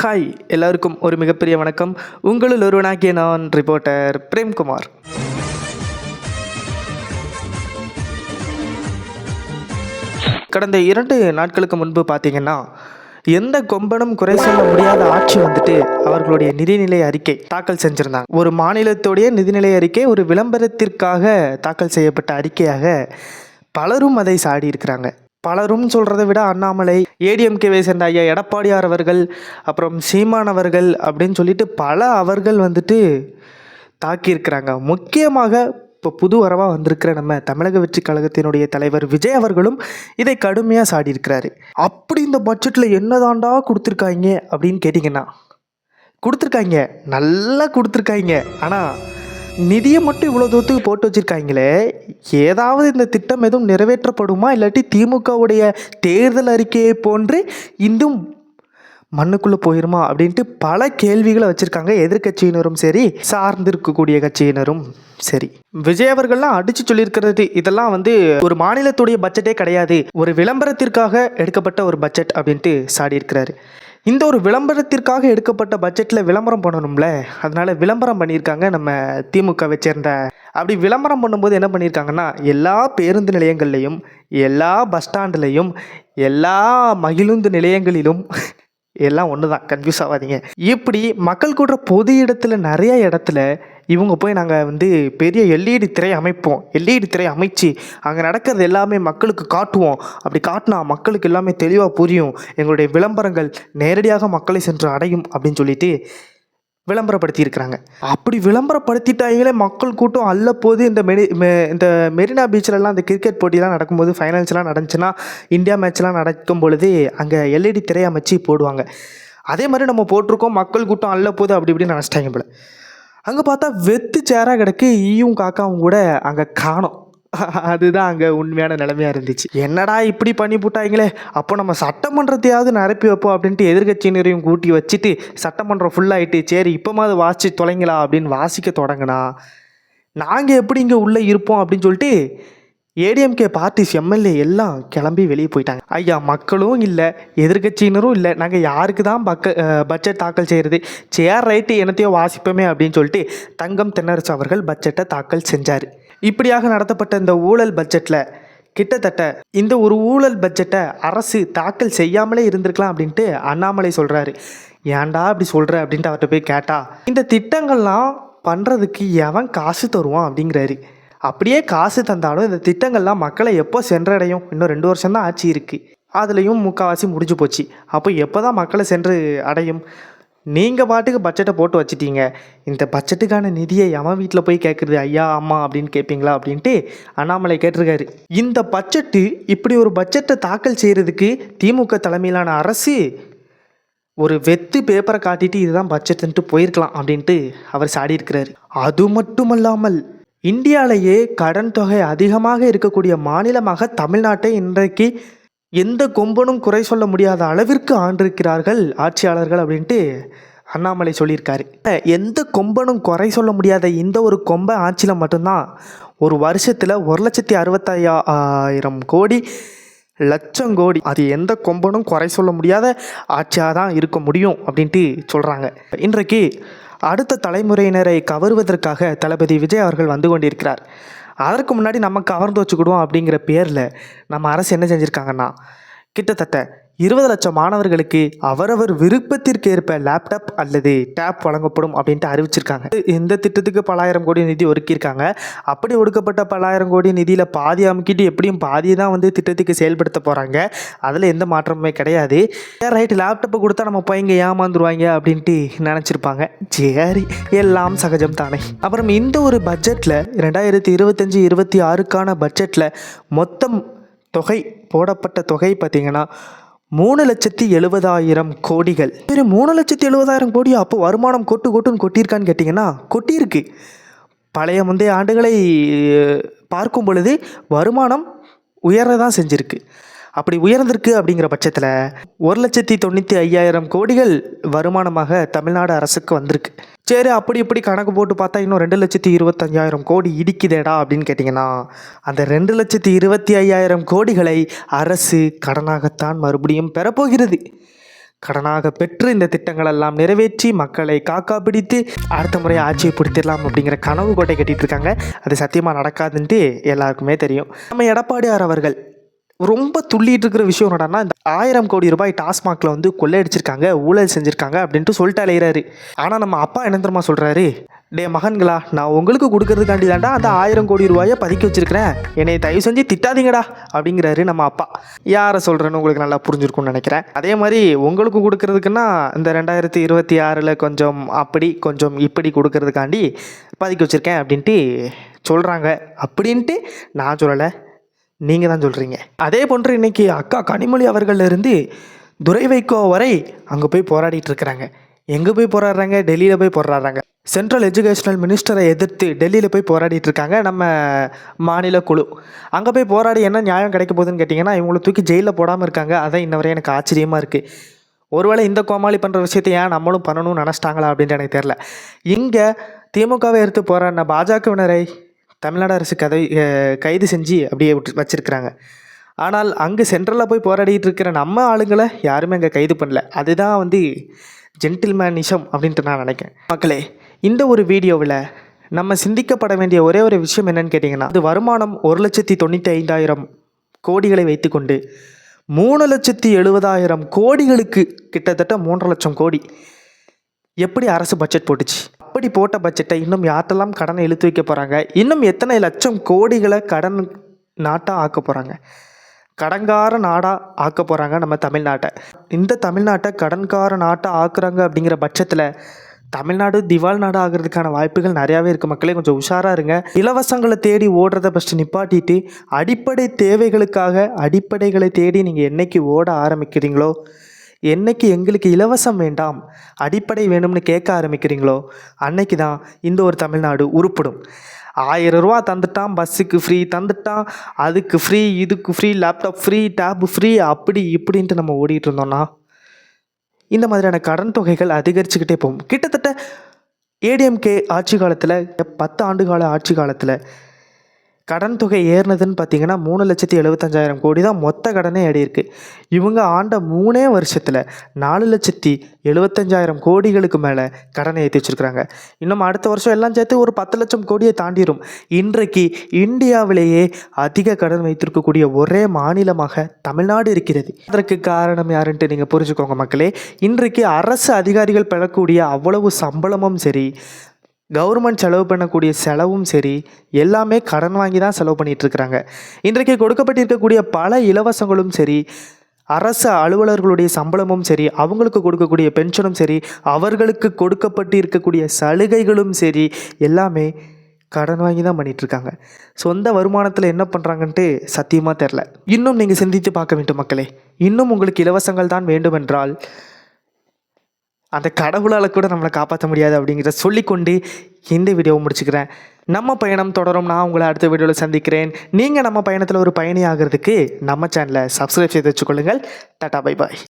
Hi எல்லாருக்கும் ஒரு மிகப்பெரிய வணக்கம். உங்களில் ஒருவனாகிய நான் ரிப்போர்ட்டர் பிரேம்குமார். கடந்த இரண்டு நாட்களுக்கு முன்பு பார்த்தீங்கன்னா எந்த கொம்பனும் குறை சொல்ல முடியாத ஆட்சி வந்துட்டு அவர்களுடைய நிதிநிலை அறிக்கை தாக்கல் செஞ்சிருந்தாங்க. ஒரு மாநிலத்துடைய நிதிநிலை அறிக்கை ஒரு விளம்பரத்திற்காக தாக்கல் செய்யப்பட்ட அறிக்கையாக பலரும் அதை சாடி இருக்கிறாங்க பலரும் சொல்கிறத விட அண்ணாமலை ஏடிஎம்கேவை சேர்ந்த ஐயா எடப்பாடியார் அவர்கள் அப்புறம் சீமான் அவர்கள் அப்படின்னு சொல்லிட்டு பல அவர்கள் வந்துட்டு தாக்கியிருக்கிறாங்க. முக்கியமாக இப்போ புது வரவாக வந்திருக்கிற நம்ம தமிழக வெற்றி கழகத்தினுடைய தலைவர் விஜய் அவர்களும் இதை கடுமையாக சாடியிருக்கிறாரு. அப்படி இந்த பட்ஜெட்டில் என்னதாண்டா கொடுத்துருக்காங்க அப்படின்னு கேட்டிங்கன்னா கொடுத்துருக்காங்க. நல்லா கொடுத்துருக்காங்க. ஆனால் நிதியை மட்டும் இவ்வளோ தூரத்துக்கு போட்டு வச்சுருக்காங்களே ஏதாவது இந்த திட்டம் எதுவும் நிறைவேற்றப்படுமா? இல்லாட்டி திமுகவுடைய தேர்தல் அறிக்கையை போன்று இன்னும் மண்ணுக்குள்ளே போயிருமா? அப்படின்ட்டு பல கேள்விகளை வச்சுருக்காங்க எதிர்க்கட்சியினரும் சரி சார்ந்திருக்கக்கூடிய கட்சியினரும் சரி. விஜய் அவர்கள்லாம் அடித்து சொல்லியிருக்கிறது இதெல்லாம் வந்து ஒரு மாநிலத்துடைய பட்ஜெட்டே கிடையாது. ஒரு விளம்பரத்திற்காக எடுக்கப்பட்ட ஒரு பட்ஜெட் அப்படின்ட்டு சாடியிருக்கிறாரு. இந்த ஒரு விளம்பரத்திற்காக எடுக்கப்பட்ட பட்ஜெட்டில் விளம்பரம் பண்ணணும்ல? அதனால் விளம்பரம் பண்ணியிருக்காங்க நம்ம திமுகவை சேர்ந்த. அப்படி விளம்பரம் பண்ணும்போது என்ன பண்ணியிருக்காங்கன்னா எல்லா பேருந்து நிலையங்கள்லையும் எல்லா பஸ் ஸ்டாண்ட்லேயும் எல்லா மகிழுந்து நிலையங்களிலும் எல்லாம் ஒன்று தான் கன்ஃபியூஸ் ஆகாதீங்க இப்படி மக்கள் கூடுற பொது இடத்துல நிறைய இடத்துல இவங்க போய் நாங்கள் வந்து பெரிய எல்இடி திரை அமைப்போம். எல்இடி திரை அமைச்சு அங்கே நடக்கிறது எல்லாமே மக்களுக்கு காட்டுவோம். அப்படி காட்டினா மக்களுக்கு எல்லாமே தெளிவாக புரியும். எங்களுடைய விளம்பரங்கள் நேரடியாக மக்களை சென்று அடையும் அப்படின்னு சொல்லிட்டு விளம்பரப்படுத்தியிருக்கிறாங்க அப்படி விளம்பரப்படுத்திட்டாங்களே மக்கள் கூட்டம் அல்ல போது இந்த மெரி இந்த மெரினா பீச்சிலலாம் அந்த கிரிக்கெட் போட்டிலாம் நடக்கும்போது ஃபைனல்ஸ்லாம் நடந்துச்சுன்னா இந்தியா மேட்ச்லாம் நடக்கும் பொழுது அங்கே எல்இடி திரை அமைச்சு போடுவாங்க. அதே மாதிரி நம்ம போட்டிருக்கோம். மக்கள் கூட்டம் அல்ல போது அப்படி இப்படின்னு நினச்சிட்டாங்க போல. அங்கே பார்த்தா வெத்து சேராக கிடக்கு ஈயும் காக்காவும் கூட அங்கே காணும். அதுதான் அங்கே உண்மையான நிலைமையாக இருந்துச்சு. என்னடா இப்படி பண்ணி போட்டாங்களே அப்போ நம்ம சட்டமன்றத்தையாவது நிரப்பி வைப்போம் அப்படின்ட்டு எதிர்கட்சியினரையும் கூட்டி வச்சுட்டு சட்டமன்றம் ஃபுல்லாகிட்டு சரி இப்போமாவது வாசிச்சு தொலைங்களா அப்படின்னு வாசிக்க தொடங்கினா நாங்கள் எப்படி இங்கே உள்ளே இருப்போம் அப்படின்னு சொல்லிட்டு ஏடிஎம்கே பார்ட்டிஸ் எம்எல்ஏ எல்லாம் கிளம்பி வெளியே போயிட்டாங்க. ஐயா மக்களும் இல்லை எதிர்க்கட்சியினரும் இல்லை நாங்கள் யாருக்கு தான் பக்க பட்ஜெட் தாக்கல் செய்கிறது சேர் ரைட்டு என்னத்தையோ வாசிப்போமே அப்படின்னு சொல்லிட்டு தங்கம் தென்னரசு அவர்கள் பட்ஜெட்டை தாக்கல் செஞ்சார். இப்படியாக நடத்தப்பட்ட இந்த ஊழல் பட்ஜெட்டில் கிட்டத்தட்ட இந்த ஒரு ஊழல் பட்ஜெட்டை அரசு தாக்கல் செய்யாமலே இருந்திருக்கலாம் அப்படின்ட்டு அண்ணாமலை சொல்கிறாரு ஏன்டா அப்படி சொல்கிற அப்படின்ட்டு அவர்கிட்ட போய் கேட்டா இந்த திட்டங்கள்லாம் பண்ணுறதுக்கு எவன் காசு தருவான் அப்படிங்கிறாரு. அப்படியே காசு தந்தாலும் இந்த திட்டங்கள்லாம் மக்களை எப்போ சென்றடையும்? இன்னும் ரெண்டு வருஷம் தான் ஆட்சி இருக்குது அதுலேயும் முக்கால்வாசி முடிஞ்சு போச்சு. அப்போ எப்போ தான் மக்களை சென்று அடையும்? நீங்கள் பாட்டுக்கு பட்ஜெட்டை போட்டு வச்சிட்டீங்க. இந்த பட்ஜெட்டுக்கான நிதியை எவன் வீட்டில் போய் கேட்குறது ஐயா அம்மா அப்படின்னு கேட்பீங்களா அப்படின்ட்டு அண்ணாமலை கேட்டிருக்காரு. இந்த பட்ஜெட்டு இப்படி ஒரு பட்ஜெட்டை தாக்கல் செய்கிறதுக்கு திமுக தலைமையிலான அரசு ஒரு வெத்து பேப்பரை காட்டிட்டு இதுதான் பட்ஜெட்டுன்ட்டு போயிருக்கலாம் அப்படின்ட்டு அவர் சாடியிருக்கிறாரு. அது மட்டுமல்லாமல் இந்தியாவிலேயே கடன் தொகை அதிகமாக இருக்கக்கூடிய மாநிலமாக தமிழ்நாட்டை இன்றைக்கு எந்த கொம்பனும் குறை சொல்ல முடியாத அளவிற்கு ஆண்டிருக்கிறார்கள் ஆட்சியாளர்கள் அப்படின்ட்டு அண்ணாமலை சொல்லியிருக்காரு. எந்த கொம்பனும் குறை சொல்ல முடியாத இந்த ஒரு கொம்பை ஆட்சியில் மட்டும்தான் ஒரு வருஷத்தில் ஒரு லட்சத்தி அறுபத்தாயிரம் ஆயிரம் கோடி லட்சம் கோடி அது எந்த கொம்பனும் குறை சொல்ல முடியாத ஆட்சியாக தான் இருக்க முடியும் அப்படின்ட்டு சொல்கிறாங்க இன்றைக்கு அடுத்த தலைமுறையினரை கவருவதற்காக தளபதி விஜய் அவர்கள் வந்து கொண்டிருக்கிறார். அதற்கு முன்னாடி நம்ம கவர்ந்து வச்சுக்கிடுவோம் அப்படிங்கிற பேரில் நம்ம அரசு என்ன செஞ்சுருக்காங்கன்னா கிட்டத்தட்ட இருபது லட்சம் மாணவர்களுக்கு அவரவர் விருப்பத்திற்கேற்ப லேப்டாப் அல்லது டேப் வழங்கப்படும் அப்படின்ட்டு அறிவிச்சிருக்காங்க. இந்த திட்டத்துக்கு பலாயிரம் கோடி நிதி ஒதுக்கியிருக்காங்க. அப்படி ஒடுக்கப்பட்ட பலாயிரம் கோடி நிதியில் பாதி அமுக்கிட்டு எப்படியும் பாதி தான் வந்து திட்டத்துக்கு செயல்படுத்த போகிறாங்க அதில் எந்த மாற்றமுமே கிடையாது. ரைட் லேப்டாப்பை கொடுத்தா நம்ம பையங்க ஏமாந்துருவாங்க அப்படின்ட்டு நினச்சிருப்பாங்க. சரி எல்லாம் சகஜம் தானே. அப்புறம் இந்த ஒரு பட்ஜெட்டில் ரெண்டாயிரத்தி இருபத்தஞ்சி இருபத்தி ஆறுக்கான பட்ஜெட்டில் மொத்தம் தொகை போடப்பட்ட தொகை பார்த்திங்கன்னா மூணு லட்சத்தி எழுபதாயிரம் கோடிகள். சரி மூணு லட்சத்தி எழுபதாயிரம் கோடி அப்போ வருமானம் கொட்டு கொட்டுன்னு கொட்டியிருக்கான்னு கேட்டிங்கன்னா கொட்டியிருக்கு. பழைய முந்தைய ஆண்டுகளை பார்க்கும் பொழுது வருமானம் உயர தான் செஞ்சிருக்கு. அப்படி உயர்ந்திருக்கு அப்படிங்கிற பட்சத்தில் ஒரு லட்சத்தி தொண்ணூற்றி ஐயாயிரம் கோடிகள் வருமானமாக தமிழ்நாடு அரசுக்கு வந்திருக்கு. சரி அப்படி இப்படி கணக்கு போட்டு பார்த்தா இன்னும் ரெண்டு லட்சத்தி இருபத்தஞ்சாயிரம் கோடி இடிக்குதேடா அப்படின்னு கேட்டிங்கன்னா அந்த ரெண்டு லட்சத்தி இருபத்தி ஐயாயிரம் கோடிகளை அரசு கடனாகத்தான் மறுபடியும் பெறப்போகிறது. கடனாக பெற்று இந்த திட்டங்கள் எல்லாம் நிறைவேற்றி மக்களை காக்கா பிடித்து அடுத்த முறை ஆட்சியை பிடித்திடலாம் அப்படிங்கிற கனவு கோட்டை கட்டிகிட்டு இருக்காங்க. அது சத்தியமாக நடக்காதுன்ட்டு எல்லாருக்குமே தெரியும். நம்ம எடப்பாடியார் அவர்கள் ரொம்ப துள்ளிட்டு இருக்கிற விஷயம் என்னடான்னா இந்த ஆயிரம் கோடி ரூபாய் டாஸ்மாகில் வந்து கொள்ளையடிச்சிருக்காங்க ஊழல் செஞ்சுருக்காங்க அப்படின்ட்டு சொல்லிட்டு அலையிறாரு. ஆனால் நம்ம அப்பா என்ன தெரியுமா சொல்கிறாரு டே மகன்களா நான் உங்களுக்கு கொடுக்கறதுக்காண்டி தாண்டா அந்த ஆயிரம் கோடி ரூபாயை பதுக்கி வச்சிருக்கிறேன். என்னை தயவு செஞ்சு திட்டாதீங்கடா அப்படிங்கிறாரு நம்ம அப்பா. யாரை சொல்கிறேன்னு உங்களுக்கு நல்லா புரிஞ்சிருக்கும்னு நினைக்கிறேன். அதே மாதிரி உங்களுக்கு கொடுக்கறதுக்குன்னா இந்த ரெண்டாயிரத்தி இருபத்தி ஆறில் கொஞ்சம் அப்படி கொஞ்சம் இப்படி கொடுக்கறதுக்காண்டி பதுக்கி வச்சுருக்கேன் அப்படின்ட்டு சொல்கிறாங்க அப்படின்ட்டு நான் சொல்லலை. நீங்கள் தான் சொல்கிறீங்க அதே போன்று இன்னைக்கு அக்கா கனிமொழி அவர்கள்லேருந்து துரை வைகோ வரை அங்கே போய் போராடிட்டு இருக்கிறாங்க. எங்கே போய் போராடுறாங்க? டெல்லியில் போய் போராடுறாங்க. சென்ட்ரல் எஜுகேஷனல் மினிஸ்டரை எதிர்த்து டெல்லியில் போய் போராடிட்டு இருக்காங்க நம்ம மாநில குழு. அங்கே போய் போராடி என்ன நியாயம் கிடைக்க போகுதுன்னு கேட்டிங்கன்னா இவங்களை தூக்கி ஜெயிலில் போடாமல் இருக்காங்க. அதான் இன்ன வரை எனக்கு ஆச்சரியமாக இருக்குது ஒருவேளை இந்த கோமாளி பண்ணுற விஷயத்தை ஏன் நம்மளும் பண்ணணும்னு நினச்சிட்டாங்களா அப்படின்ட்டு எனக்கு தெரில இங்கே திமுகவை எடுத்து போராடின பாஜகவினரை தமிழ்நாடு அரசு கதை கைது செஞ்சு அப்படியே விட்டு வச்சுருக்கிறாங்க. ஆனால் அங்கே சென்ட்ரலில் போய் போராடிட்டு இருக்கிற நம்ம ஆளுங்களை யாருமே அங்கே கைது பண்ணல. அதுதான் வந்து ஜென்டில்மேனிசம் அப்படின்ட்டு நான் நினைக்கிறேன். மக்களே இந்த ஒரு வீடியோவில் நம்ம சிந்திக்கப்பட வேண்டிய ஒரே ஒரு விஷயம் என்னன்னு கேட்டிங்கன்னா அது வருமானம் ஒரு லட்சத்தி தொண்ணூற்றி ஐந்தாயிரம் கோடிகளை வைத்துக்கொண்டு மூணு லட்சத்தி எழுபதாயிரம் கோடிகளுக்கு கிட்டத்தட்ட மூன்றரை லட்சம் கோடி. எப்படி அரசு பட்ஜெட் போட்டுச்சு? அப்படி போட்ட பட்ஜெட்டை இன்னும் யார்ட்டெல்லாம் கடனை இழுத்து வைக்க போகிறாங்க இன்னும் எத்தனை லட்சம் கோடிகளை கடன் நாட்டாக ஆக்க போகிறாங்க கடன்கார நாடாக ஆக்க போகிறாங்க நம்ம தமிழ்நாட்டை. இந்த தமிழ்நாட்டை கடன்கார நாட்டாக ஆக்குறாங்க அப்படிங்கிற பட்சத்தில் தமிழ்நாடு திவால் நாடு ஆகிறதுக்கான வாய்ப்புகள் நிறையாவே இருக்குது மக்களே கொஞ்சம் உஷாராக இருங்க. இலவசங்களை தேடி ஓடுறத ஃபஸ்ட்டு நிப்பாட்டிட்டு அடிப்படை தேவைகளுக்காக அடிப்படைகளை தேடி நீங்கள் என்றைக்கு ஓட ஆரம்பிக்கிறீங்களோ என்னைக்கு எங்களுக்கு இலவசம் வேண்டாம் அடிப்படை வேணும்னு கேட்க ஆரம்பிக்கிறீங்களோ அன்னைக்கு தான் இந்த ஒரு தமிழ்நாடு உருப்படும். ஆயிரம் ரூபா தந்துட்டான் பஸ்ஸுக்கு ஃப்ரீ தந்துட்டான் அதுக்கு ஃப்ரீ இதுக்கு free laptop free tab free அப்படி இப்படின்ட்டு நம்ம ஓடிட்டு இருந்தோம்னா இந்த மாதிரியான கடன் தொகைகள் அதிகரிச்சுக்கிட்டே போகும். கிட்டத்தட்ட ஏடிஎம்கே ஆட்சி காலத்தில் பத்து ஆண்டு கால ஆட்சி காலத்தில் கடன் தொகை ஏறினதுன்னு பார்த்தீங்கன்னா மூணு லட்சத்தி எழுபத்தஞ்சாயிரம் கோடி தான் மொத்த கடனே ஏறி இவங்க ஆண்ட மூணே வருஷத்தில் நாலு லட்சத்தி எழுபத்தஞ்சாயிரம் கோடிகளுக்கு மேலே கடனை ஏற்றி வச்சிருக்கிறாங்க. இன்னும் அடுத்த வருஷம் எல்லாம் சேர்த்து ஒரு பத்து லட்சம் கோடியை தாண்டிடும் இன்றைக்கு இந்தியாவிலேயே அதிக கடன் வைத்திருக்கக்கூடிய ஒரே மாநிலமாக தமிழ்நாடு இருக்கிறது. அதற்கு காரணம் யாருன்ட்டு நீங்கள் புரிஞ்சுக்கோங்க மக்களே. இன்றைக்கு அரசு அதிகாரிகள் பெறக்கூடிய அவ்வளவு சம்பளமும் சரி கவர்மெண்ட் செலவு பண்ணக்கூடிய செலவும் சரி எல்லாமே கடன் வாங்கி தான் செலவு பண்ணிகிட்ருக்குறாங்க இன்றைக்கு கொடுக்கப்பட்டிருக்கக்கூடிய பல இலவசங்களும் சரி அரசு அலுவலர்களுடைய சம்பளமும் சரி அவங்களுக்கு கொடுக்கக்கூடிய பென்ஷனும் சரி அவர்களுக்கு கொடுக்கப்பட்டு இருக்கக்கூடிய சலுகைகளும் சரி எல்லாமே கடன் வாங்கி தான் பண்ணிகிட்ருக்காங்க இருக்காங்க சொந்த வருமானத்தில் என்ன பண்ணுறாங்கன்ட்டு சத்தியமாக தெரில. இன்னும் நீங்கள் சிந்தித்து பார்க்க வேண்டும் மக்களே. இன்னும் உங்களுக்கு இலவசங்கள் தான் வேண்டுமென்றால் அந்த கடவுளால் கூட நம்மளை காப்பாற்ற முடியாது அப்படிங்கிறத சொல்லிக்கொண்டு இந்த வீடியோவை முடிச்சுக்கிறேன். நம்ம பயணம் தொடரும் நான் உங்களை அடுத்த வீடியோவில் சந்திக்கிறேன். நீங்கள் நம்ம பயணத்தில் ஒரு பயணி ஆகிறதுக்கு நம்ம சேனலை சப்ஸ்கிரைப் செய்து வச்சுக்கொள்ளுங்கள். Tata bye bye